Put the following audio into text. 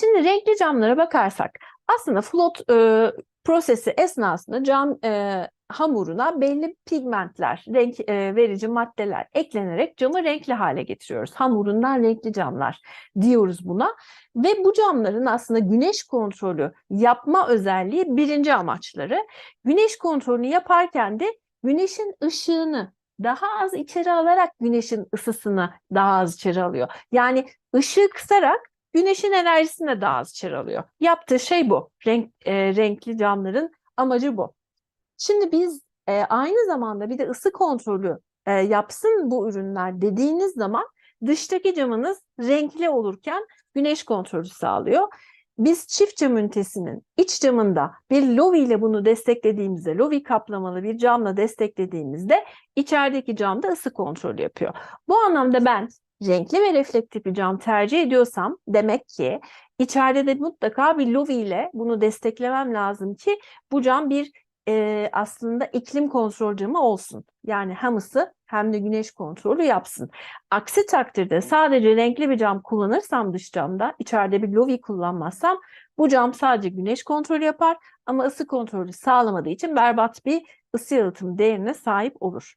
Şimdi renkli camlara bakarsak aslında float e, prosesi esnasında cam e, hamuruna belli pigmentler, renk e, verici maddeler eklenerek camı renkli hale getiriyoruz. Hamurundan renkli camlar diyoruz buna. Ve bu camların aslında güneş kontrolü yapma özelliği birinci amaçları. Güneş kontrolünü yaparken de güneşin ışığını daha az içeri alarak güneşin ısısını daha az içeri alıyor. Yani ışığı kısarak güneşin enerjisini de daha az içeri alıyor. Yaptığı şey bu. Renk, e, renkli camların amacı bu. Şimdi biz e, aynı zamanda bir de ısı kontrolü e, yapsın bu ürünler dediğiniz zaman dıştaki camınız renkli olurken güneş kontrolü sağlıyor. Biz çift cam ünitesinin iç camında bir lovi ile bunu desteklediğimizde, lovi kaplamalı bir camla desteklediğimizde içerideki camda ısı kontrolü yapıyor. Bu anlamda ben renkli ve reflektif bir cam tercih ediyorsam demek ki içeride de mutlaka bir lovi ile bunu desteklemem lazım ki bu cam bir e, aslında iklim kontrol camı olsun. Yani hem ısı hem de güneş kontrolü yapsın. Aksi takdirde sadece renkli bir cam kullanırsam dış camda, içeride bir lovi kullanmazsam bu cam sadece güneş kontrolü yapar ama ısı kontrolü sağlamadığı için berbat bir ısı yalıtım değerine sahip olur.